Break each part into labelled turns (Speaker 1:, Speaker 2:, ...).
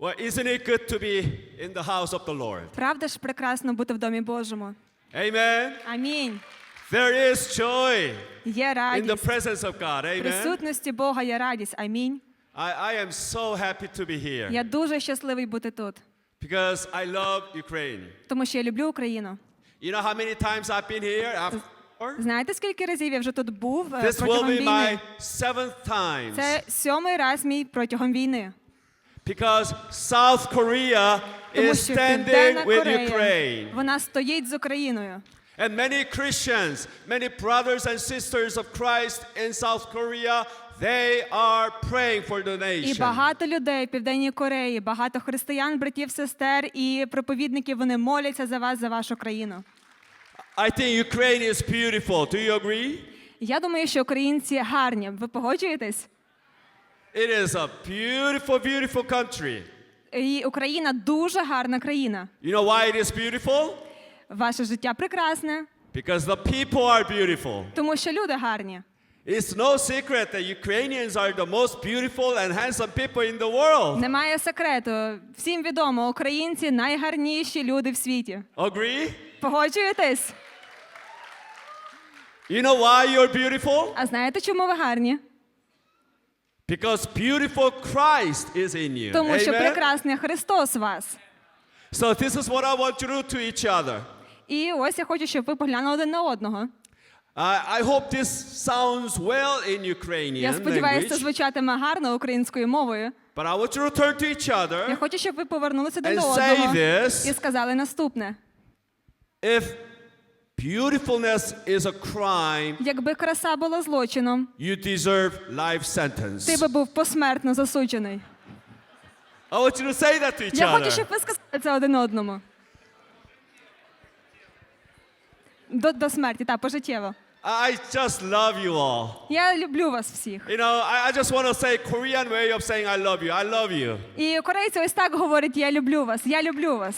Speaker 1: Well, isn't it good to be in the house of the Lord?
Speaker 2: Правда ж прекрасно бути в домі Божому.
Speaker 1: Amen.
Speaker 2: Амінь.
Speaker 1: There is joy
Speaker 2: Є
Speaker 1: in the
Speaker 2: радість.
Speaker 1: presence of God.
Speaker 2: В
Speaker 1: Amen.
Speaker 2: присутності Бога є радість. Амінь.
Speaker 1: I, I am so happy to be here
Speaker 2: Я дуже щасливий бути тут,
Speaker 1: because I love Ukraine.
Speaker 2: тому що я люблю Україну.
Speaker 1: You know how many times I've been here? After?
Speaker 2: Знаєте, скільки разів я вже тут був е,
Speaker 1: This will
Speaker 2: протягом
Speaker 1: be my
Speaker 2: війни?
Speaker 1: seventh time
Speaker 2: Це сьомий раз мій протягом війни.
Speaker 1: Because South Korea
Speaker 2: Тому
Speaker 1: is
Speaker 2: що Південна
Speaker 1: standing with
Speaker 2: Корея,
Speaker 1: Ukraine.
Speaker 2: вона стоїть з Україною.
Speaker 1: And many Christians, many brothers and sisters of Christ in South Korea, they are praying for the
Speaker 2: І
Speaker 1: nation.
Speaker 2: багато людей в Південній Кореї, багато християн, братів, сестер і проповідників вони моляться за вас, за вашу країну.
Speaker 1: I think Ukraine is beautiful. Do you agree?
Speaker 2: Я думаю, що українці гарні. Ви погоджуєтесь?
Speaker 1: It is a beautiful, beautiful country.
Speaker 2: І Україна дуже гарна країна.
Speaker 1: You know why it is beautiful?
Speaker 2: Ваше життя прекрасне,
Speaker 1: Because the people are beautiful.
Speaker 2: тому що люди гарні.
Speaker 1: It's no secret that Ukrainians are the most beautiful and handsome people in the world.
Speaker 2: Немає секрету. Всім відомо, українці найгарніші люди в світі.
Speaker 1: Agree?
Speaker 2: Погоджуєтесь?
Speaker 1: You know why you're beautiful?
Speaker 2: А знаєте, чому ви гарні?
Speaker 1: Because beautiful Christ is in you.
Speaker 2: Тому що
Speaker 1: Amen?
Speaker 2: прекрасний Христос в вас.
Speaker 1: So this is what I want you to do to each other.
Speaker 2: І ось я хочу, щоб ви поглянули один на одного.
Speaker 1: I, I hope this sounds well in Ukrainian
Speaker 2: Я сподіваюся, це
Speaker 1: language.
Speaker 2: звучатиме гарно українською мовою.
Speaker 1: But I want you to turn to each
Speaker 2: Я хочу, щоб ви повернулися один
Speaker 1: and
Speaker 2: до
Speaker 1: say
Speaker 2: одного
Speaker 1: this.
Speaker 2: і сказали наступне:
Speaker 1: If beautifulness is a crime,
Speaker 2: якби краса була злочином,
Speaker 1: you deserve life sentence.
Speaker 2: ти би був посмертно засуджений.
Speaker 1: I want you to say that to each
Speaker 2: Я хочу, щоб ви сказали це один одному. До, до смерті, так, пожиттєво.
Speaker 1: I just love you all.
Speaker 2: Я люблю вас всіх.
Speaker 1: You know, I, I just want to say Korean way of saying I love you. I love you.
Speaker 2: І корейці ось так говорять: я люблю вас, я люблю вас.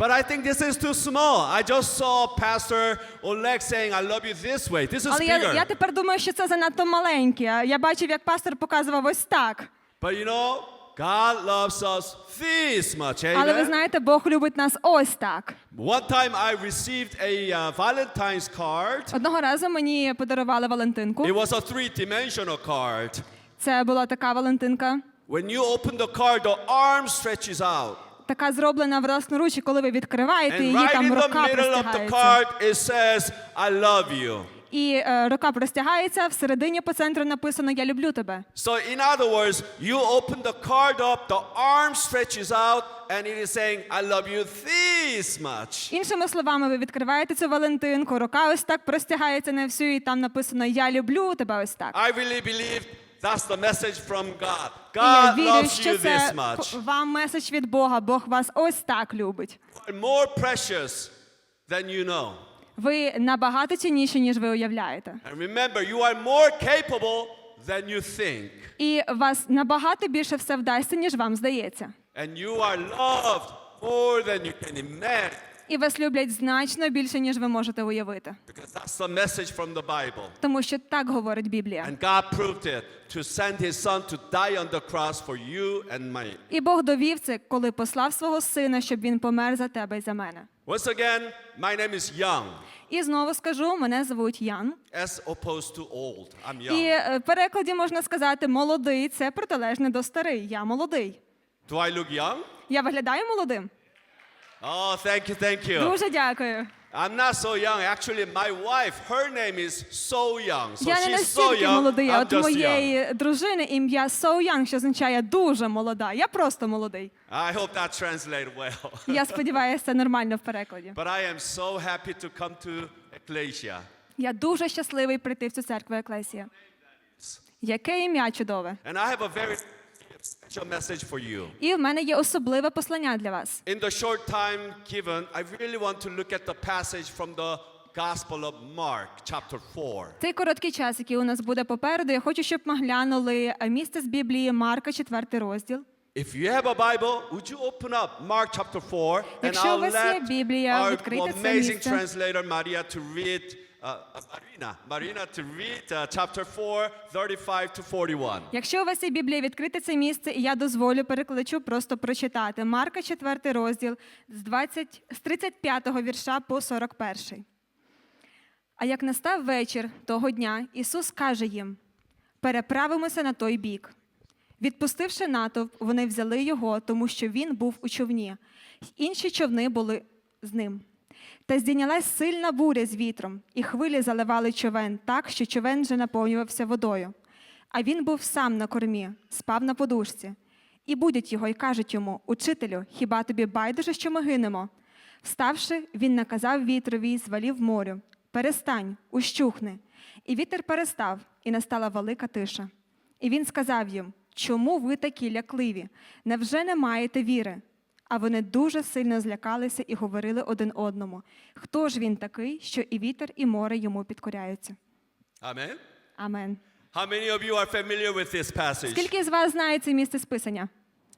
Speaker 1: But I think this is too small. I just saw Pastor Oleg saying I love you this way. This is
Speaker 2: Але я,
Speaker 1: bigger.
Speaker 2: я тепер думаю, що це занадто маленьке. А Я бачив, як пастор показував ось так.
Speaker 1: But you know, God loves us this much.
Speaker 2: Але ви
Speaker 1: Amen.
Speaker 2: знаєте, Бог любить нас ось так.
Speaker 1: One time I received a uh, Valentine's card.
Speaker 2: Одного разу мені подарували Валентинку.
Speaker 1: It was a three-dimensional card.
Speaker 2: Це була така Валентинка,
Speaker 1: When you open the card, the arm stretches out.
Speaker 2: Така зроблена власноруч, і коли ви відкриваєте
Speaker 1: And
Speaker 2: її,
Speaker 1: right
Speaker 2: там
Speaker 1: the
Speaker 2: рука
Speaker 1: middle of the
Speaker 2: простягається.
Speaker 1: card, it says, I love you.
Speaker 2: І е, рука простягається, всередині по центру написано Я люблю тебе.
Speaker 1: So, in other words, you open the card up, the arm stretches out, and it is saying, I love you this much.
Speaker 2: Іншими словами, ви відкриваєте цю Валентинку, рука ось так простягається на всю, і там написано Я люблю тебе ось так.
Speaker 1: I really believe that's the message from God.
Speaker 2: І я
Speaker 1: God
Speaker 2: вірю,
Speaker 1: loves
Speaker 2: що
Speaker 1: you this much.
Speaker 2: вам меседж від Бога. Бог вас ось так любить.
Speaker 1: You are more precious than you know.
Speaker 2: Ви набагато цінніші, ніж ви уявляєте.
Speaker 1: And remember, you are more capable than you think.
Speaker 2: І вас набагато більше все вдасться, ніж вам здається.
Speaker 1: And you are loved more than you can imagine.
Speaker 2: І вас люблять значно більше, ніж ви можете уявити.
Speaker 1: Because that's the message from the Bible.
Speaker 2: Тому що так говорить Біблія.
Speaker 1: And God proved it to send his son to die on the cross for you and me.
Speaker 2: І Бог довів це, коли послав свого сина, щоб він помер за тебе і за мене.
Speaker 1: Once again, my name is Young,
Speaker 2: І знову скажу, мене звуть Ян.
Speaker 1: as opposed to old. I'm
Speaker 2: І
Speaker 1: young.
Speaker 2: е, в перекладі можна сказати молодий це протилежне до старий. Я молодий.
Speaker 1: Do I look young?
Speaker 2: Я виглядаю молодим.
Speaker 1: Oh, thank you, thank you.
Speaker 2: Дуже дякую.
Speaker 1: I'm not so young. Actually, my wife, her name is So Young. So
Speaker 2: Я не
Speaker 1: she's so
Speaker 2: настільки
Speaker 1: young.
Speaker 2: молодий, а
Speaker 1: I'm
Speaker 2: от
Speaker 1: just young.
Speaker 2: моєї дружини ім'я So Young, що означає дуже молода. Я просто молодий.
Speaker 1: I hope that translated well.
Speaker 2: Я сподіваюся, це нормально в перекладі.
Speaker 1: but I am so happy to come to Ecclesia.
Speaker 2: Я дуже щасливий прийти в цю церкву Еклесія. Яке ім'я чудове.
Speaker 1: And I have a very special message for you.
Speaker 2: І в мене є особливе послання для вас.
Speaker 1: In the short time given, I really want to look at the passage from the Gospel of Mark, chapter 4.
Speaker 2: Цей короткий час, який у нас буде попереду, я хочу, щоб ми глянули е, місце з Біблії Марка, 4 розділ.
Speaker 1: If you have a Bible, would you open up Mark chapter 4 and
Speaker 2: Якщо
Speaker 1: I'll
Speaker 2: вас є
Speaker 1: let
Speaker 2: Біблія,
Speaker 1: our
Speaker 2: відкрийте це
Speaker 1: amazing
Speaker 2: місце.
Speaker 1: translator Maria to read Marina, Marina to read uh, chapter 4, 35 to 41.
Speaker 2: Якщо у вас є Біблія, відкрите це місце, і я дозволю перекладачу просто прочитати. Марка 4 розділ з, 20, з 35 вірша по 41. А як настав вечір того дня, Ісус каже їм: переправимося на той бік. Відпустивши натовп, вони взяли його, тому що він був у човні. Інші човни були з ним. Та здійнялась сильна буря з вітром, і хвилі заливали човен так, що човен вже наповнювався водою. А він був сам на кормі, спав на подушці. І будять його і кажуть йому: Учителю, хіба тобі байдуже, що ми гинемо? Вставши, він наказав вітрові, й звалів морю: Перестань, ущухни. І вітер перестав, і настала велика тиша. І він сказав їм: Чому ви такі лякливі? Невже не маєте віри? А вони дуже сильно злякалися і говорили один одному: Хто ж він такий, що і вітер, і море йому підкоряються?
Speaker 1: Amen.
Speaker 2: Амен.
Speaker 1: How many of you are familiar with this passage?
Speaker 2: Скільки з вас знає це місце списання?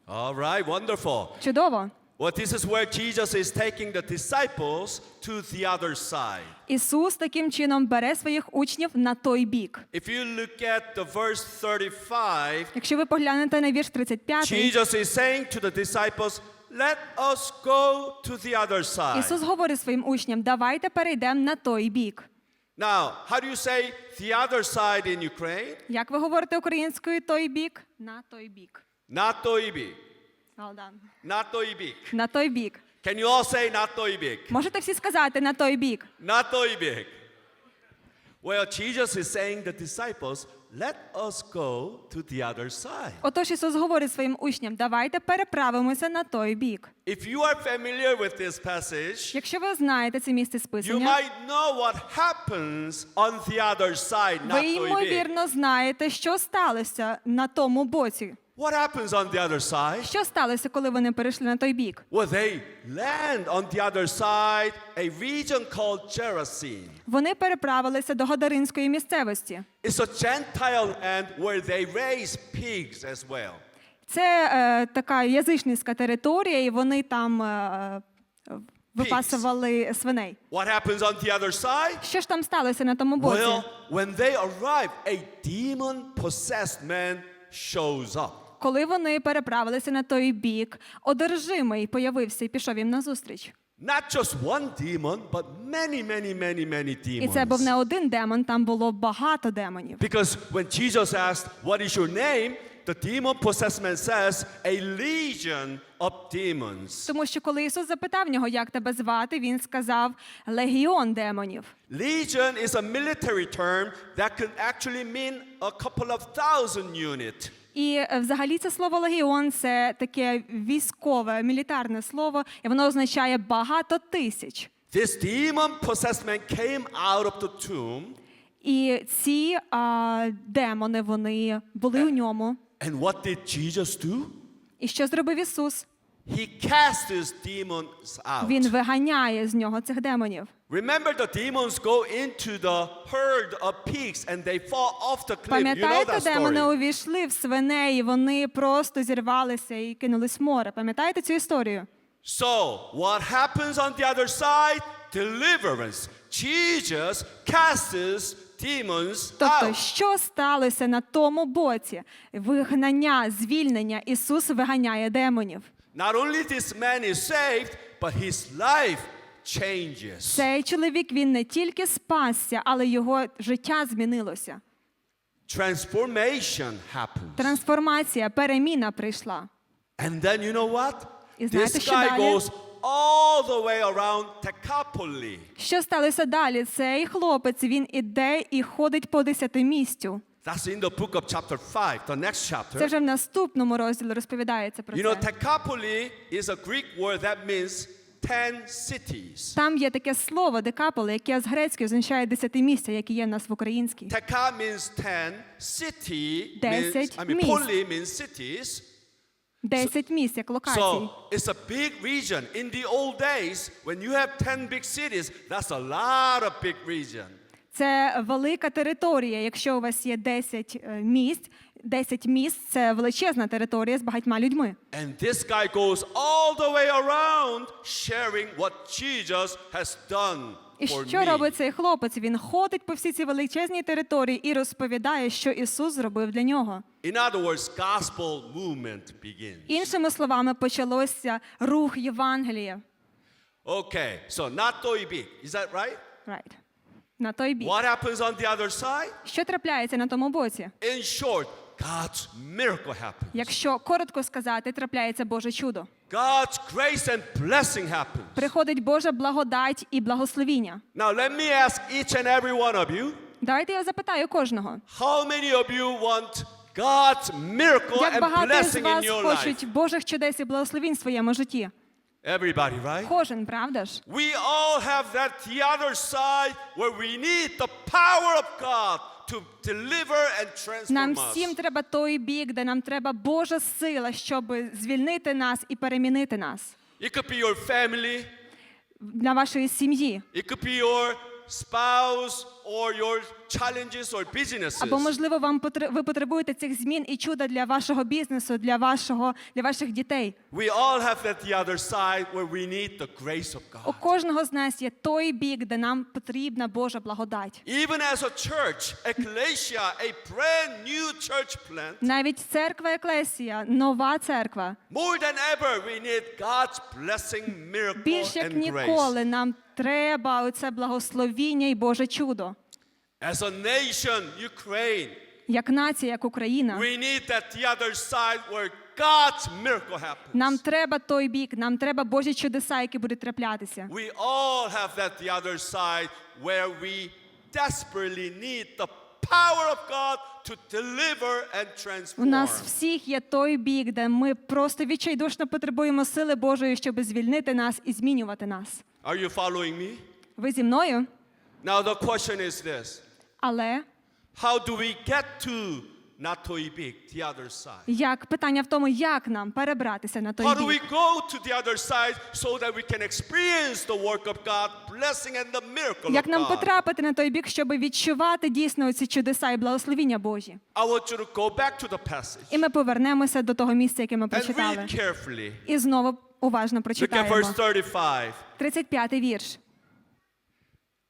Speaker 1: All right, wonderful.
Speaker 2: Чудово!
Speaker 1: Well, this is where Jesus is taking the disciples to the other side.
Speaker 2: Ісус таким чином бере своїх учнів на той бік.
Speaker 1: If you look at the verse 35,
Speaker 2: Якщо ви поглянете на вірш 35,
Speaker 1: Jesus is saying to the disciples, Let us go to the other side.
Speaker 2: Ісус говорить своїм учням: давайте перейдемо на той бік.
Speaker 1: Now, how do you say the other side in Ukraine?
Speaker 2: Як ви говорите українською той бік? На той бік.
Speaker 1: На той бік.
Speaker 2: Well done.
Speaker 1: На той бік.
Speaker 2: На той бік.
Speaker 1: Can you all say на той бік?
Speaker 2: Можете всі сказати на той бік.
Speaker 1: На той бік. Well, Jesus is saying the disciples, let us go to the other side.
Speaker 2: Отож Ісус говорить своїм учням: давайте переправимося на той бік.
Speaker 1: If you are familiar with this passage,
Speaker 2: Якщо ви знаєте це місце
Speaker 1: you
Speaker 2: списання,
Speaker 1: might know what happens on the other side, на
Speaker 2: ви
Speaker 1: той бік.
Speaker 2: ймовірно знаєте, що сталося на тому боці.
Speaker 1: What happens on the other side?
Speaker 2: Що сталося, коли вони перейшли на той бік?
Speaker 1: Well, they land on the other side, a region called Gerasene.
Speaker 2: Вони переправилися до Гадаринської місцевості.
Speaker 1: It's a Gentile land where they raise pigs as well.
Speaker 2: Це е, така язичницька територія, і вони там е, е, випасували свиней.
Speaker 1: What happens on the other side?
Speaker 2: Що ж там сталося на тому боці?
Speaker 1: Well, when they arrive, a demon-possessed man shows up.
Speaker 2: Коли вони переправилися на той бік, одержимий появився і пішов їм назустріч.
Speaker 1: Not just one demon, but many, many, many, many demons.
Speaker 2: І це був не один демон, там було багато демонів.
Speaker 1: Because when Jesus asked, What is your name? the demon possessed man says, A legion of demons.
Speaker 2: Тому що коли Ісус запитав нього, як тебе звати, він сказав легіон демонів.
Speaker 1: Legion is a military term that can actually mean a couple of thousand units.
Speaker 2: І е, взагалі це слово легіон це таке військове, мілітарне слово, і воно означає багато тисяч.
Speaker 1: This demon possessed man came out of the tomb,
Speaker 2: І ці а, демони вони були у ньому.
Speaker 1: and what did Jesus do?
Speaker 2: І що зробив Ісус?
Speaker 1: He cast these demons out.
Speaker 2: Він виганяє з нього цих демонів.
Speaker 1: Remember, the demons go into the herd of pigs and they fall off the cliff. You know
Speaker 2: Пам'ятаєте, демони увійшли в свиней, і вони просто зірвалися і кинулись в море. Пам'ятаєте цю історію?
Speaker 1: So, what happens on the other side? Deliverance. Jesus casts demons
Speaker 2: Тобто, що сталося на тому боці? Вигнання, звільнення. Ісус виганяє демонів.
Speaker 1: Not only this man is saved, but his life changes.
Speaker 2: Цей чоловік він не тільки спасся, але його життя змінилося.
Speaker 1: Transformation happens.
Speaker 2: Трансформація, переміна прийшла.
Speaker 1: And then you know what?
Speaker 2: І знаєте,
Speaker 1: This
Speaker 2: що
Speaker 1: guy
Speaker 2: далі?
Speaker 1: goes all the way around Tecapoli.
Speaker 2: Що сталося далі? Цей хлопець він іде і ходить по десятимістю.
Speaker 1: That's in the book of chapter 5, the next
Speaker 2: Це
Speaker 1: chapter.
Speaker 2: вже в наступному розділі розповідається про
Speaker 1: You know,
Speaker 2: це.
Speaker 1: Tecapoli is a Greek word that means 10 cities.
Speaker 2: Там є таке слово декаполе, яке з грецької означає десятимістя, яке є в нас в українській.
Speaker 1: Teka means 10, city means,
Speaker 2: Десять
Speaker 1: I mean,
Speaker 2: міст.
Speaker 1: poly means cities.
Speaker 2: Десять місць як локацій.
Speaker 1: So it's a big region. In the old days, when you have 10 big cities, that's a lot of big region.
Speaker 2: Це велика територія. Якщо у вас є 10 е, місць, 10 міст це величезна територія з багатьма людьми.
Speaker 1: And this guy goes all the way around sharing what Jesus has done
Speaker 2: І що робить цей хлопець? Він ходить по всій цій величезній території і розповідає, що Ісус зробив для нього.
Speaker 1: In other words, gospel movement begins.
Speaker 2: Іншими словами, почалося рух Євангелія.
Speaker 1: Okay, so not toibik. Is that right?
Speaker 2: Right. На той бік.
Speaker 1: What happens on the other side?
Speaker 2: Що трапляється на тому боці?
Speaker 1: In short, God's miracle happens.
Speaker 2: Якщо коротко сказати, трапляється Боже чудо.
Speaker 1: God's grace and blessing happens.
Speaker 2: Приходить Божа благодать і благословіння.
Speaker 1: Now let me ask each and every one of you,
Speaker 2: Давайте я запитаю кожного.
Speaker 1: how many of you want God's miracle
Speaker 2: Як
Speaker 1: and
Speaker 2: багато з
Speaker 1: blessing in
Speaker 2: вас
Speaker 1: your life?
Speaker 2: хочуть Божих чудес і благословінь в своєму житті?
Speaker 1: Everybody, right?
Speaker 2: Кожен, правда ж?
Speaker 1: We all have that the other side where we need the power of God to deliver and transform
Speaker 2: Нам
Speaker 1: us.
Speaker 2: треба той бік, де нам треба Божа сила, щоб звільнити нас і перемінити нас
Speaker 1: It could be your family,
Speaker 2: для вашої сім'ї.
Speaker 1: it could be your spouse or your challenges or businesses.
Speaker 2: Або можливо, вам потр- ви потребуєте цих змін і чуда для вашого бізнесу, для вашого для ваших дітей.
Speaker 1: We all have that the other side where we need the grace of
Speaker 2: У
Speaker 1: God.
Speaker 2: кожного з нас є той бік, де нам потрібна Божа благодать.
Speaker 1: Even as a church, ecclesia, a brand new church plant,
Speaker 2: Навіть церква Еклесія, нова церква.
Speaker 1: more than ever, we need God's blessing, miracle,
Speaker 2: Більш як
Speaker 1: and
Speaker 2: ніколи нам треба оце благословіння і Боже чудо.
Speaker 1: As a nation, Ukraine,
Speaker 2: Як нація, як Україна.
Speaker 1: we need that the other side where God's miracle happens.
Speaker 2: Нам треба той бік, нам треба Божі чудеса, які будуть траплятися.
Speaker 1: We all have that the other side where we desperately need the power of God to deliver and
Speaker 2: У
Speaker 1: transform.
Speaker 2: нас всіх є той бік, де ми просто відчайдушно потребуємо сили Божої, щоб звільнити нас і змінювати нас.
Speaker 1: Are you following me?
Speaker 2: Ви зі мною?
Speaker 1: Now the question is this.
Speaker 2: Але
Speaker 1: How do we get to Natoibik, the other side?
Speaker 2: як питання в тому, як нам перебратися на той
Speaker 1: How do we
Speaker 2: бік?
Speaker 1: go to the other side so that we can experience the work of God, blessing and the miracle
Speaker 2: Як
Speaker 1: of
Speaker 2: нам
Speaker 1: God?
Speaker 2: потрапити на той бік, щоб відчувати дійсно ці чудеса і благословіння Божі?
Speaker 1: I want you to go back to the passage
Speaker 2: І ми повернемося до того місця, яке ми
Speaker 1: and
Speaker 2: прочитали.
Speaker 1: read carefully.
Speaker 2: І знову уважно
Speaker 1: Look at
Speaker 2: прочитаємо.
Speaker 1: verse 35.
Speaker 2: 35-й вірш.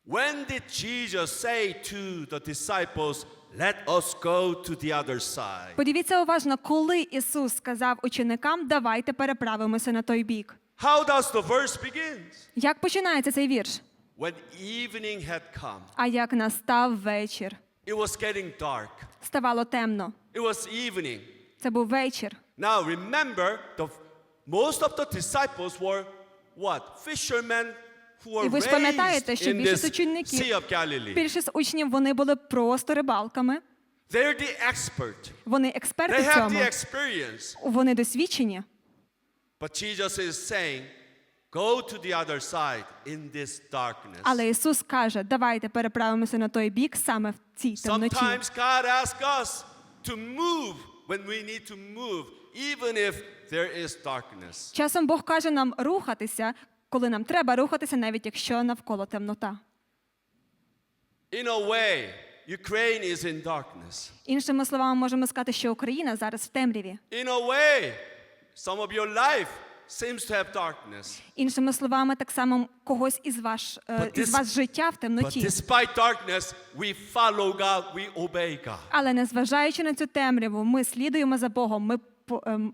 Speaker 1: When did Jesus say to the disciples, Let us go to the other side?
Speaker 2: Подивіться уважно, коли Ісус сказав ученикам, давайте переправимося на той бік.
Speaker 1: How does the verse begin?
Speaker 2: Як починається цей вірш?
Speaker 1: When evening had come,
Speaker 2: А як настав вечір?
Speaker 1: it was getting dark.
Speaker 2: Ставало темно.
Speaker 1: It was evening.
Speaker 2: Це був вечір.
Speaker 1: Now remember, the, most of the disciples were what? Fishermen who were
Speaker 2: І ви ж пам'ятаєте, що більшість
Speaker 1: Galilee.
Speaker 2: більшість учнів, вони були просто рибалками.
Speaker 1: They're the expert.
Speaker 2: Вони експерти
Speaker 1: They
Speaker 2: в
Speaker 1: have
Speaker 2: цьому.
Speaker 1: the experience.
Speaker 2: Вони досвідчені.
Speaker 1: But Jesus is saying, go to the other side in this darkness.
Speaker 2: Але Ісус каже, давайте переправимося на той бік саме в цій темноті.
Speaker 1: Sometimes God asks us to move when we need to move, even if there is darkness.
Speaker 2: Часом Бог каже нам рухатися, коли нам треба рухатися, навіть якщо навколо темнота.
Speaker 1: In a way, Ukraine is in darkness.
Speaker 2: Іншими словами, можемо сказати, що Україна зараз в темряві.
Speaker 1: In a way, some of your life seems to have darkness.
Speaker 2: Іншими словами, так само когось із ваш е, із вас життя в
Speaker 1: But despite darkness, we follow God, we obey God.
Speaker 2: Але незважаючи на цю темряву, ми слідуємо за Богом, ми ем,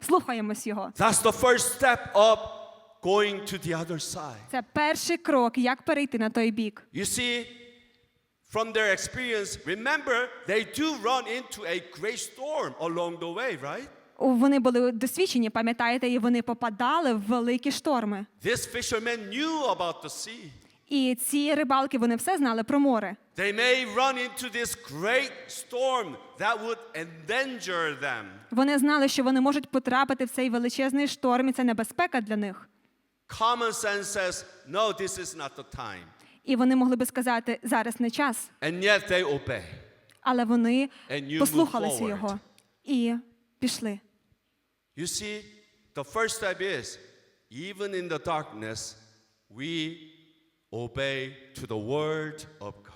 Speaker 2: слухаємось його.
Speaker 1: That's the first step of going to the other side.
Speaker 2: Це перший крок, як перейти на той бік.
Speaker 1: You see, from their experience, remember, they do run into a great storm along the way, right?
Speaker 2: Вони були досвідчені, пам'ятаєте, і вони попадали в великі шторми.
Speaker 1: This fisherman knew about the sea.
Speaker 2: І ці рибалки вони все знали про море.
Speaker 1: They may run into this great storm that would endanger them.
Speaker 2: Вони знали, що вони можуть потрапити в цей величезний шторм, і це небезпека для них.
Speaker 1: Common sense says, no, this is not the time.
Speaker 2: І вони могли би сказати, зараз не час.
Speaker 1: And yet they obey.
Speaker 2: Але вони
Speaker 1: And you move
Speaker 2: послухалися
Speaker 1: forward.
Speaker 2: його і пішли.
Speaker 1: You see, the first step is even in the darkness, we obey to the word of God.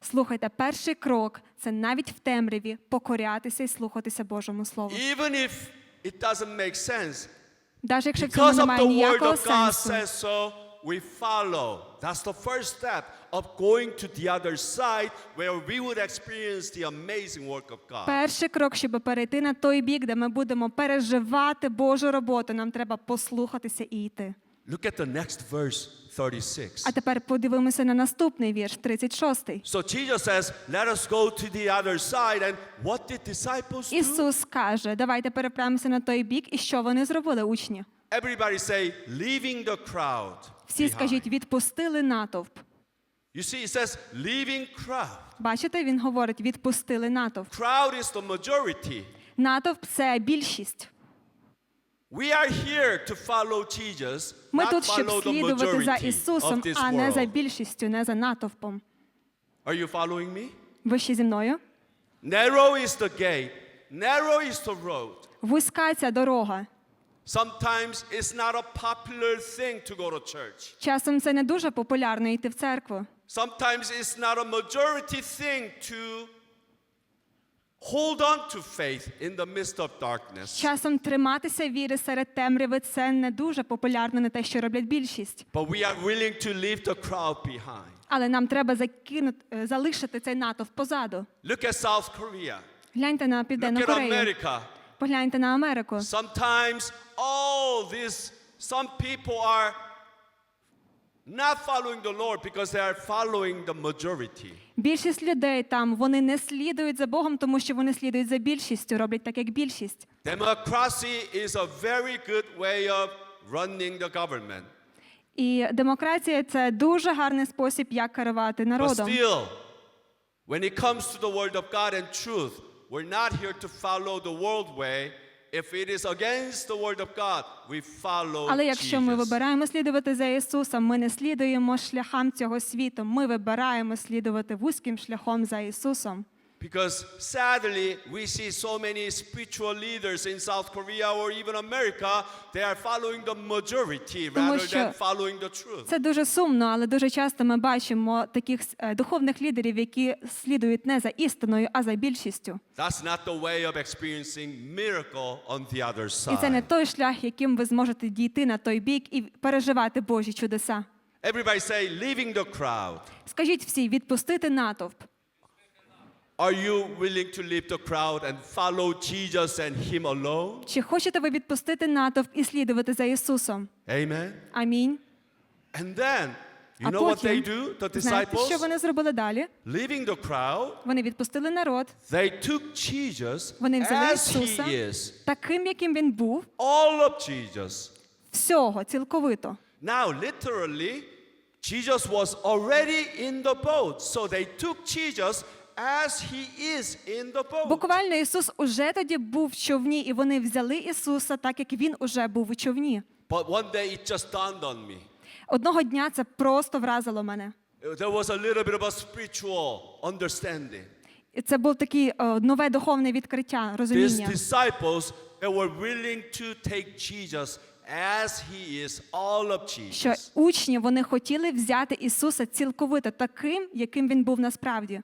Speaker 2: Слухайте, перший крок це навіть в темряві покорятися і слухатися Божому Слову.
Speaker 1: Even if it doesn't make sense,
Speaker 2: Навіть якщо в цьому
Speaker 1: because of
Speaker 2: немає
Speaker 1: the word
Speaker 2: ніякого
Speaker 1: of God
Speaker 2: сенсу.
Speaker 1: says so, we follow. That's the first step of going to the other side where we would experience the amazing work of God.
Speaker 2: Перший крок, щоб перейти на той бік, де ми будемо переживати Божу роботу, нам треба послухатися і йти.
Speaker 1: Look at the next verse, 36.
Speaker 2: А тепер подивимося на наступний вірш, 36.
Speaker 1: So Jesus says, Let us go to the other side. And what did disciples do?
Speaker 2: Ісус каже, давайте переправимося на той бік, і що вони зробили, учні?
Speaker 1: Everybody say, leaving the crowd.
Speaker 2: Всі скажіть, відпустили натовп.
Speaker 1: You see, it says, leaving crowd.
Speaker 2: Бачите, він говорить, відпустили натовп.
Speaker 1: Crowd is the majority.
Speaker 2: Натовп це більшість.
Speaker 1: We are here to follow Jesus,
Speaker 2: Ми тут, щоб слідувати за Ісусом, а не за більшістю, не за натовпом.
Speaker 1: Are you following me?
Speaker 2: Ви ще зі мною?
Speaker 1: Narrow is the gate, narrow is the road.
Speaker 2: Вузька ця дорога.
Speaker 1: Sometimes it's not a popular thing to go to church.
Speaker 2: Часом це не дуже популярно йти в церкву.
Speaker 1: Sometimes it's not a majority thing to hold on to faith in the midst of darkness.
Speaker 2: Часом триматися віри серед темряви це не дуже популярно, не те, що роблять більшість.
Speaker 1: But we are willing to leave the crowd behind.
Speaker 2: Але нам треба закинути, е, залишити цей натовп позаду.
Speaker 1: Look at South Korea.
Speaker 2: Гляньте на
Speaker 1: Look
Speaker 2: Південну
Speaker 1: at
Speaker 2: Корею.
Speaker 1: America.
Speaker 2: Погляньте на Америку.
Speaker 1: Sometimes all this, some people are not following the Lord because they are following the majority.
Speaker 2: Більшість людей там вони не слідують за Богом, тому що вони слідують за більшістю, роблять так, як більшість.
Speaker 1: Democracy is a very good way of running the government.
Speaker 2: І демократія це дуже гарний спосіб, як керувати
Speaker 1: But
Speaker 2: народом.
Speaker 1: still, when it comes to the word of God and truth, we're not here to follow the world way. If it is against the word of God, we follow
Speaker 2: Але якщо ми вибираємо слідувати за Ісусом, ми не слідуємо шляхам цього світу. Ми вибираємо слідувати вузьким шляхом за Ісусом.
Speaker 1: Because sadly, we see so many spiritual leaders in South Korea or even America, they are following the majority
Speaker 2: Тому
Speaker 1: rather
Speaker 2: що
Speaker 1: than following the truth.
Speaker 2: Це дуже сумно, але дуже часто ми бачимо таких е, духовних лідерів, які слідують не за істиною, а за більшістю.
Speaker 1: That's not the way of experiencing miracle on the other
Speaker 2: І це не
Speaker 1: side.
Speaker 2: той шлях, яким ви зможете дійти на той бік і переживати Божі чудеса.
Speaker 1: Everybody say, leaving the crowd.
Speaker 2: Скажіть всі, відпустити натовп.
Speaker 1: Are you willing to leave the crowd and follow Jesus and Him alone?
Speaker 2: Чи хочете ви відпустити натовп і слідувати за Ісусом?
Speaker 1: Amen.
Speaker 2: Амінь.
Speaker 1: And then, you know what they do, the
Speaker 2: знаєте, що
Speaker 1: disciples?
Speaker 2: вони зробили далі?
Speaker 1: Leaving the crowd,
Speaker 2: Вони відпустили народ
Speaker 1: they took Jesus
Speaker 2: Вони взяли
Speaker 1: as
Speaker 2: Ісуса.
Speaker 1: He is,
Speaker 2: таким, яким він був,
Speaker 1: all of Jesus.
Speaker 2: всього, цілковито.
Speaker 1: Now, literally, Jesus was already in the boat. So they took Jesus as he is in the boat.
Speaker 2: Буквально Ісус уже тоді був в човні, і вони взяли Ісуса, так як він уже був у човні.
Speaker 1: But one day it just dawned on me.
Speaker 2: Одного дня це просто вразило мене.
Speaker 1: There was a little bit of a spiritual understanding.
Speaker 2: І це був таке нове духовне відкриття,
Speaker 1: These
Speaker 2: розуміння.
Speaker 1: disciples, they were willing to take Jesus as he is, all of
Speaker 2: Що
Speaker 1: Jesus.
Speaker 2: учні вони хотіли взяти Ісуса цілковито таким, яким він був насправді.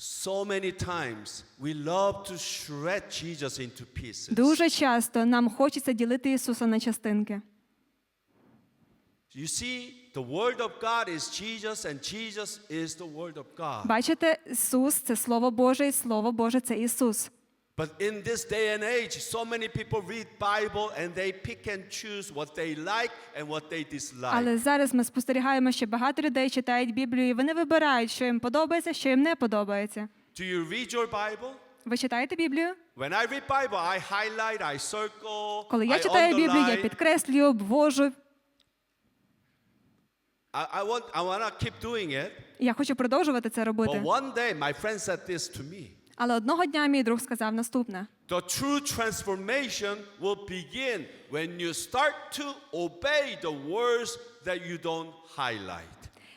Speaker 1: So many times we love to shred Jesus into pieces.
Speaker 2: Дуже часто нам хочеться ділити Ісуса на частинки.
Speaker 1: You see, the Word of God is Jesus, and Jesus is the Word of God.
Speaker 2: Бачите, Ісус це Слово Боже, і Слово Боже це Ісус.
Speaker 1: But in this day and age, so many people read Bible and they pick and choose what they like and what they dislike.
Speaker 2: Але зараз ми спостерігаємо, що багато людей читають Біблію, і вони вибирають, що їм подобається, що їм не подобається.
Speaker 1: Do you read your Bible?
Speaker 2: Ви читаєте Біблію?
Speaker 1: When I read Bible, I highlight, I circle,
Speaker 2: Коли я
Speaker 1: I
Speaker 2: читаю Біблію, я
Speaker 1: underline.
Speaker 2: підкреслюю, обвожу.
Speaker 1: I, I want, I want to keep doing it.
Speaker 2: Я хочу продовжувати це
Speaker 1: But
Speaker 2: робити.
Speaker 1: one day, my friend said this to me.
Speaker 2: Але одного дня мій друг сказав наступне:
Speaker 1: The true transformation will begin when you start to obey the words that you don't highlight.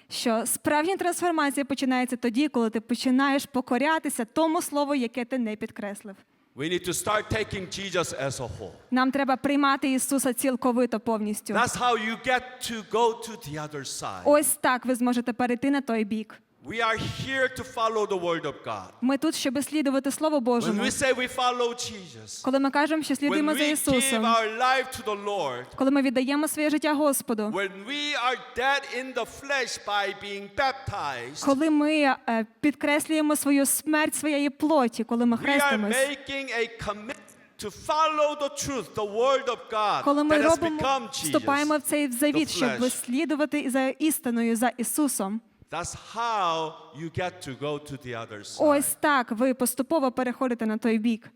Speaker 2: що справжня трансформація починається тоді, коли ти починаєш покорятися тому слову, яке ти не підкреслив.
Speaker 1: We need to start taking Jesus as a whole.
Speaker 2: Нам треба приймати Ісуса цілковито повністю.
Speaker 1: That's how you get to go to the other side.
Speaker 2: Ось так ви зможете перейти на той бік.
Speaker 1: We are here to follow the word of God.
Speaker 2: Ми тут, щоб слідувати Слову
Speaker 1: When we say we follow Jesus,
Speaker 2: Коли ми кажемо, що
Speaker 1: when
Speaker 2: слідуємо
Speaker 1: we
Speaker 2: за
Speaker 1: give our life to the Lord,
Speaker 2: коли ми віддаємо своє життя Господу,
Speaker 1: when we are dead in the flesh by being baptized,
Speaker 2: коли ми е, підкреслюємо свою смерть своєї плоті, коли ми
Speaker 1: we are making a commitment to follow the truth, the word of God
Speaker 2: коли ми робимо, вступаємо в цей завіт, щоб слідувати за істиною, за Ісусом.
Speaker 1: That's how you get to go to the other side.
Speaker 2: Ось так ви поступово переходите на той бік.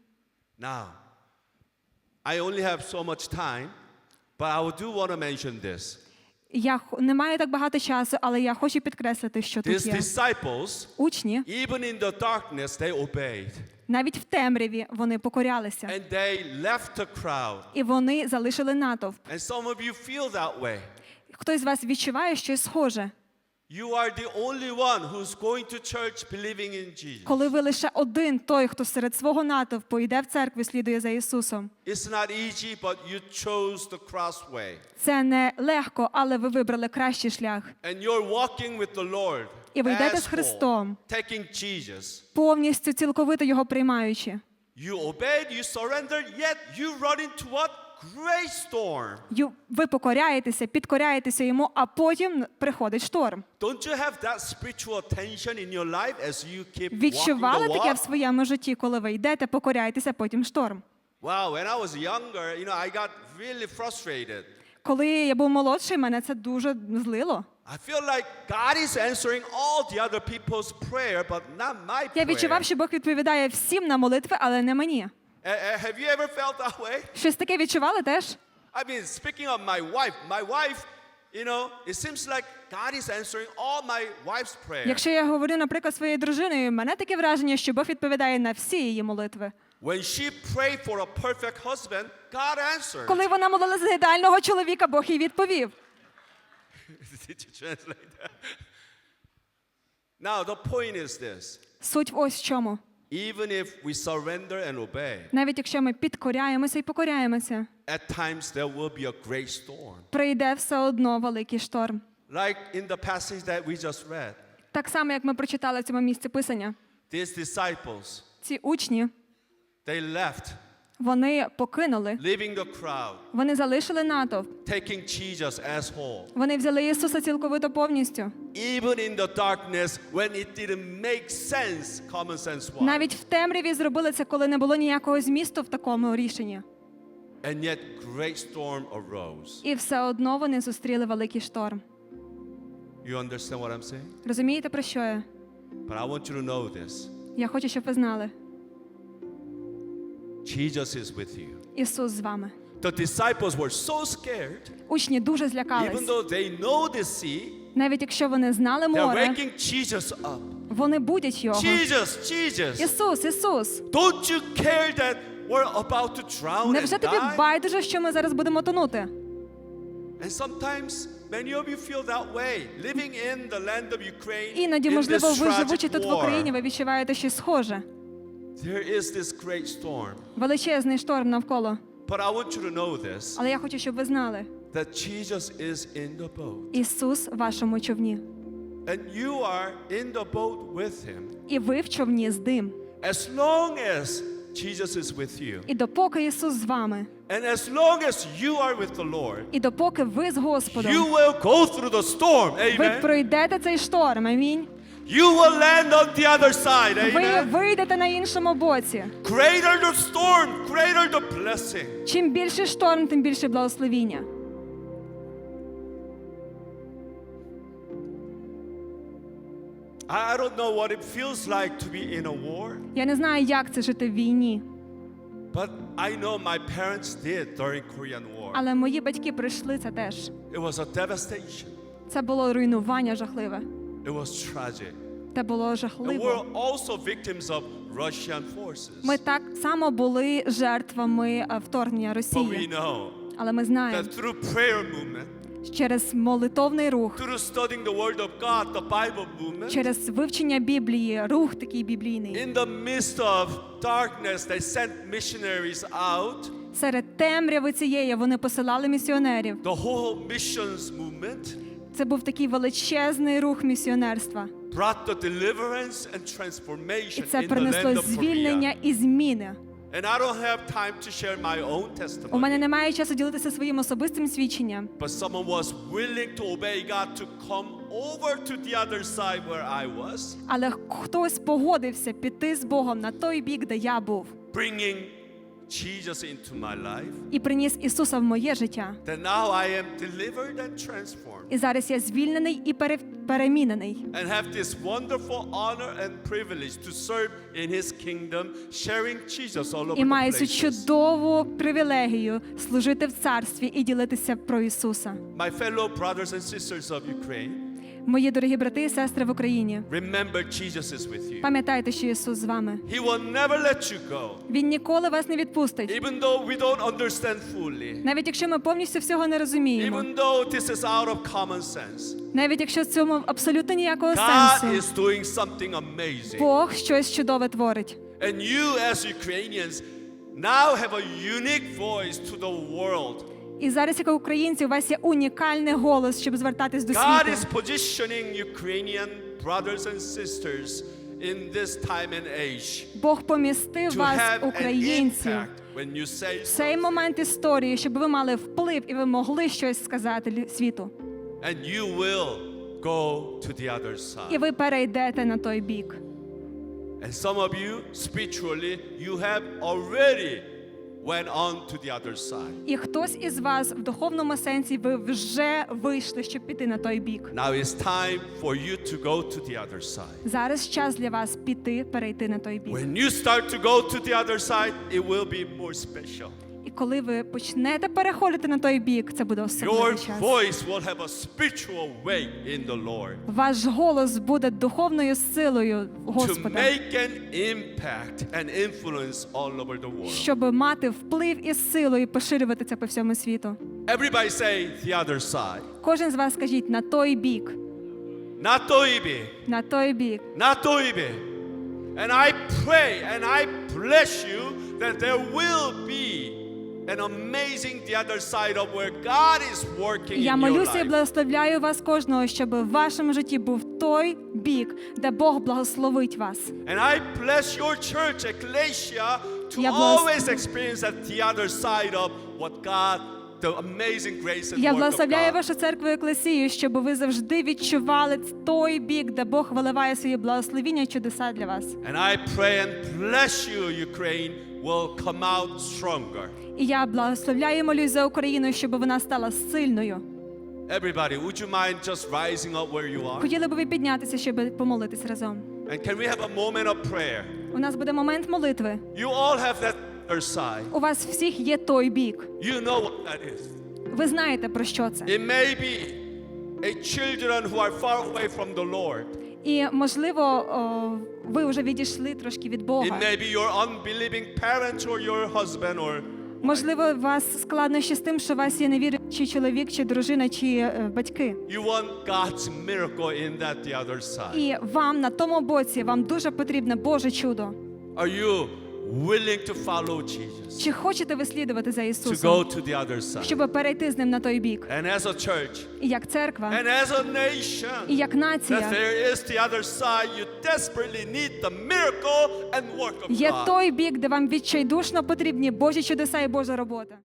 Speaker 1: Now, I only have so much time, but I do want to mention this.
Speaker 2: Я не маю так багато часу, але я хочу підкреслити, що тут
Speaker 1: These
Speaker 2: є.
Speaker 1: disciples,
Speaker 2: Учні,
Speaker 1: even in the darkness, they obeyed.
Speaker 2: навіть в темряві вони покорялися,
Speaker 1: And they left the crowd.
Speaker 2: і вони залишили натовп.
Speaker 1: And some of you feel that way.
Speaker 2: Хтось з вас відчуває щось схоже,
Speaker 1: You are the only one who's going to church believing in Jesus.
Speaker 2: коли ви лише один той, хто серед свого натовпу йде в церкву, слідує за Ісусом.
Speaker 1: It's not easy, but you chose the cross way.
Speaker 2: Це не легко, але ви вибрали кращий шлях.
Speaker 1: And you're walking with the Lord.
Speaker 2: І ви йдете з Христом.
Speaker 1: Taking Jesus.
Speaker 2: Повністю цілковито його приймаючи.
Speaker 1: You obeyed, you surrendered, yet you run into what?
Speaker 2: Ю- Ви покоряєтеся, підкоряєтеся йому, а потім приходить шторм.
Speaker 1: Don't you have that spiritual tension in your life as you keep walking
Speaker 2: Відчували
Speaker 1: the
Speaker 2: таке в своєму житті, коли ви йдете, покоряєтеся, потім шторм.
Speaker 1: Wow, when I was younger, you know, I got really frustrated.
Speaker 2: Коли я був молодший, мене це дуже злило.
Speaker 1: I feel like God is answering all the other people's prayer, but not my
Speaker 2: Я
Speaker 1: prayer.
Speaker 2: відчував, що Бог відповідає всім на молитви, але не мені.
Speaker 1: Uh, uh, have you ever felt that way?
Speaker 2: Щось таке відчували теж?
Speaker 1: I mean, speaking of my wife, my wife, you know, it seems like God is answering all my wife's prayer.
Speaker 2: Якщо я говорю, наприклад, своєю дружиною, мене таке враження, що Бог відповідає на всі її молитви.
Speaker 1: When she prayed for a perfect husband, God answered.
Speaker 2: Коли вона молилася за ідеального чоловіка, Бог їй відповів.
Speaker 1: Did you translate that? Now, the point is this.
Speaker 2: Суть ось в чому.
Speaker 1: Even if we surrender and obey,
Speaker 2: Навіть якщо ми підкоряємося і покоряємося,
Speaker 1: at times there will be a great storm.
Speaker 2: прийде все одно великий шторм.
Speaker 1: Like in the passage that we just read,
Speaker 2: Так само, як ми прочитали в цьому місці писання.
Speaker 1: these disciples,
Speaker 2: Ці учні,
Speaker 1: they left,
Speaker 2: вони покинули, вони залишили натовп, вони взяли Ісуса цілковито повністю. Навіть в темряві зробили це, коли не було ніякого змісту в такому рішенні.
Speaker 1: And yet, great storm arose.
Speaker 2: І все одно вони зустріли великий шторм.
Speaker 1: You understand what I'm saying?
Speaker 2: Розумієте, про що я?
Speaker 1: But I want you to know this
Speaker 2: Я хочу, щоб ви знали.
Speaker 1: Jesus is with you.
Speaker 2: Ісус з вами.
Speaker 1: The disciples were so scared,
Speaker 2: Учні дуже
Speaker 1: even though they know the sea,
Speaker 2: Навіть якщо вони знали
Speaker 1: they're
Speaker 2: море,
Speaker 1: waking Jesus up.
Speaker 2: вони будять його.
Speaker 1: Jesus, Jesus,
Speaker 2: Ісус, Ісус,
Speaker 1: don't you care that we're about to drown
Speaker 2: невже тобі байдуже, що ми зараз будемо тонути?
Speaker 1: And sometimes many of you feel that way, living in the land of Ukraine
Speaker 2: Іноді, можливо, ви живучи тут в Україні, ви відчуваєте щось схоже.
Speaker 1: There is this great storm.
Speaker 2: Величезний шторм навколо.
Speaker 1: But I want you to know this,
Speaker 2: Але я хочу, щоб ви знали,
Speaker 1: that Jesus is in the boat.
Speaker 2: Ісус в вашому човні.
Speaker 1: And you are in the boat with him.
Speaker 2: І ви в човні з ним.
Speaker 1: As long as Jesus is with you,
Speaker 2: І допоки Ісус з вами,
Speaker 1: and as long as you are with the Lord,
Speaker 2: і допоки ви з Господом,
Speaker 1: you will go through the storm.
Speaker 2: ви пройдете цей шторм. Амінь.
Speaker 1: You will land on the other side.
Speaker 2: Ви
Speaker 1: Amen.
Speaker 2: вийдете на іншому боці.
Speaker 1: Greater the storm, greater the blessing.
Speaker 2: Чим більше шторм, тим більше благословіння.
Speaker 1: I I don't know what it feels like to be in a war,
Speaker 2: Я не знаю, як це жити в війні,
Speaker 1: but I know my parents did during Korean War.
Speaker 2: але мої батьки пройшли це теж.
Speaker 1: It was a devastation.
Speaker 2: Це було руйнування жахливе.
Speaker 1: It was tragic.
Speaker 2: Це було жахливо.
Speaker 1: we're also victims of Russian forces.
Speaker 2: Ми так само були жертвами е, вторгнення Росії.
Speaker 1: know
Speaker 2: Але ми знаємо, через молитовний рух,
Speaker 1: through studying the Word of God, the Bible movement.
Speaker 2: через вивчення Біблії, рух такий біблійний.
Speaker 1: In the midst of darkness, they sent missionaries out.
Speaker 2: Серед темряви цієї вони посилали місіонерів.
Speaker 1: The whole missions movement
Speaker 2: Це був такий величезний рух місіонерства. І це принесло звільнення і зміни.
Speaker 1: And I don't have time to share my own
Speaker 2: У мене
Speaker 1: testimony.
Speaker 2: немає часу ділитися своїм особистим свідченням,
Speaker 1: But someone was willing to obey God to come over to the other side where I was,
Speaker 2: але хтось погодився піти з Богом на той бік, де я був,
Speaker 1: bringing Jesus into my life.
Speaker 2: і приніс Ісуса в моє життя.
Speaker 1: Then now I am delivered and transformed.
Speaker 2: І зараз я звільнений і пере- перемінений.
Speaker 1: and have this wonderful honor and privilege to serve in his kingdom, sharing Jesus all over
Speaker 2: І
Speaker 1: the
Speaker 2: маю цю
Speaker 1: places.
Speaker 2: чудову привілегію служити в царстві і ділитися про Ісуса.
Speaker 1: My fellow brothers and sisters of Ukraine,
Speaker 2: Мої дорогі брати і сестри в Україні, пам'ятайте, що Ісус з вами. Він ніколи вас не відпустить, навіть якщо ми повністю всього не розуміємо, навіть якщо в цьому абсолютно ніякого сенсу. Бог щось чудове творить.
Speaker 1: And you, as Ukrainians, now have a unique voice to the world.
Speaker 2: І зараз, як українці, у вас є унікальний голос, щоб звертатись до
Speaker 1: God
Speaker 2: світу.
Speaker 1: is positioning Ukrainian brothers and sisters in this time and age
Speaker 2: Бог помістив вас, українців,
Speaker 1: say
Speaker 2: в цей момент історії, щоб ви мали вплив і ви могли щось сказати світу.
Speaker 1: And you will go to the other
Speaker 2: І ви перейдете на той бік.
Speaker 1: And some of you, spiritually, you have already went on to the other side.
Speaker 2: І хтось із вас в духовному сенсі ви вже вийшли, щоб піти на той бік.
Speaker 1: Now it's time for you to go to the other side.
Speaker 2: Зараз час для вас піти, перейти на той бік.
Speaker 1: When you start to go to the other side, it will be more special.
Speaker 2: Коли ви почнете переходити на той бік, це буде
Speaker 1: Your
Speaker 2: особливий час.
Speaker 1: voice will have a spiritual weight in the Lord.
Speaker 2: Ваш голос буде духовною силою Господа,
Speaker 1: make an impact and influence all over the world.
Speaker 2: щоб мати вплив і силу і поширювати це по всьому світу.
Speaker 1: Everybody say the other side.
Speaker 2: Кожен з вас скажіть на той бік,
Speaker 1: Natoibe,
Speaker 2: на той бік.
Speaker 1: Natoibe. And I pray and I bless you that there will be
Speaker 2: Я молюся і благословляю вас кожного, щоб в вашому житті був той бік, де Бог благословить вас.
Speaker 1: And I bless your church, Ecclesia, to always experience at the other side of what God, the amazing grace and
Speaker 2: Я благословляю вашу церкву Еклесію, щоб ви завжди відчували той бік, де Бог виливає свої благословіння і чудеса для вас.
Speaker 1: And I pray and bless you, Ukraine, will come out stronger.
Speaker 2: І я благословляю і молюсь за Україну, щоб вона стала сильною.
Speaker 1: Everybody, would you mind just rising up where you are?
Speaker 2: Хотіли б ви піднятися, щоб помолитись разом.
Speaker 1: And can we have a moment of prayer?
Speaker 2: У нас буде момент молитви.
Speaker 1: You all have that side.
Speaker 2: У вас всіх є той бік.
Speaker 1: You know what that is.
Speaker 2: Ви знаєте про що це.
Speaker 1: It may be a children who are far away from the Lord.
Speaker 2: І можливо, о, ви вже відійшли трошки від
Speaker 1: It may be your unbelieving parents or your husband or
Speaker 2: Можливо, у вас складнощі з тим, що у вас є невіруючий чоловік, чи дружина, чи е, батьки.
Speaker 1: you want God's miracle in that the other side.
Speaker 2: І вам на тому боці вам дуже потрібне Боже чудо.
Speaker 1: Are you willing to follow Jesus?
Speaker 2: Чи хочете ви слідувати за
Speaker 1: To
Speaker 2: Ісусом,
Speaker 1: go to the other side?
Speaker 2: щоб перейти з ним на той бік?
Speaker 1: And as a church,
Speaker 2: І як церква,
Speaker 1: and as a nation,
Speaker 2: і як
Speaker 1: that
Speaker 2: нація
Speaker 1: there is the other side, you desperately need the miracle and work of
Speaker 2: є
Speaker 1: God.
Speaker 2: той бік, де вам відчайдушно потрібні Божі чудеса і Божа робота.